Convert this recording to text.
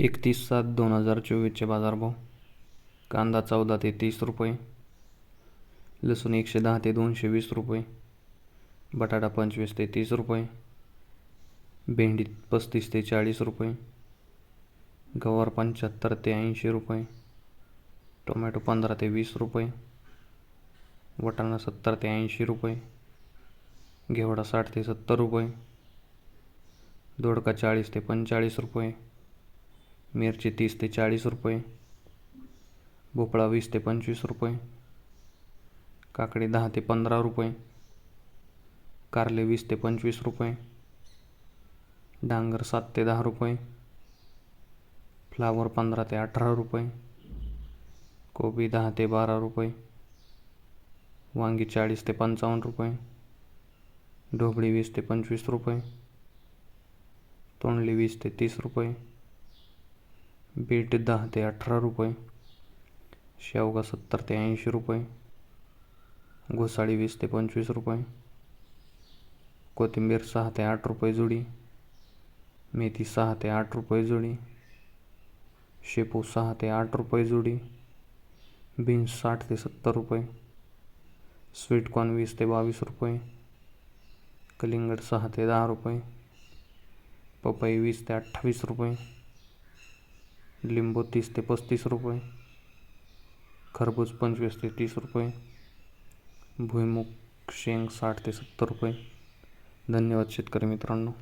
एकतीस सात दोन हजार चोवीसचे बाजारभाव. कांदा चौदा ते तीस रुपये. लसूण एकशे दहा ते दोनशे वीस रुपये. बटाटा पंचवीस ते तीस रुपये. भेंडी पस्तीस ते चाळीस रुपये. गवार पंच्याहत्तर ते ऐंशी रुपये. टोमॅटो पंधरा ते वीस रुपये. वाटाणा सत्तर ते ऐंशी रुपये. घेवडा साठ ते सत्तर रुपये. दोडका चाळीस ते पंचेचाळीस रुपये. मिरची तीस ते चाळीस रुपये. भोपळा वीस ते पंचवीस रुपये. काकडी दहा ते पंधरा रुपये. कारले वीस ते पंचवीस रुपये. डांगर सात ते दहा रुपये. फ्लावर पंधरा ते अठरा रुपये. कोबी दहा ते बारा रुपये. वांगी चाळीस ते पंचावन्न रुपये. ढोबळी वीस ते पंचवीस रुपये. तोंडली वीस ते तीस रुपये. बीट दहा ते अठरा रुपये शेवगा सत्तर ते ऐंशी रुपये घोसाळी वीस ते पंचवीस रुपये कोथिंबीर सहा ते आठ रुपये जुडी मेथी सहा ते आठ रुपये जुडी शेपू सहा ते आठ रुपये जुडी बीन्स साठ ते सत्तर रुपये स्वीटकॉर्न वीस ते बावीस रुपये कलिंगड सहा ते दहा रुपये पपई वीस ते अठ्ठावीस रुपये लिंबू तीस ते पस्तीस रुपये. खरबूज पंचवीस ते तीस रुपये. भुईमुग शेंग साठ ते सत्तर रुपये. धन्यवाद शेतकरी मित्रांनो.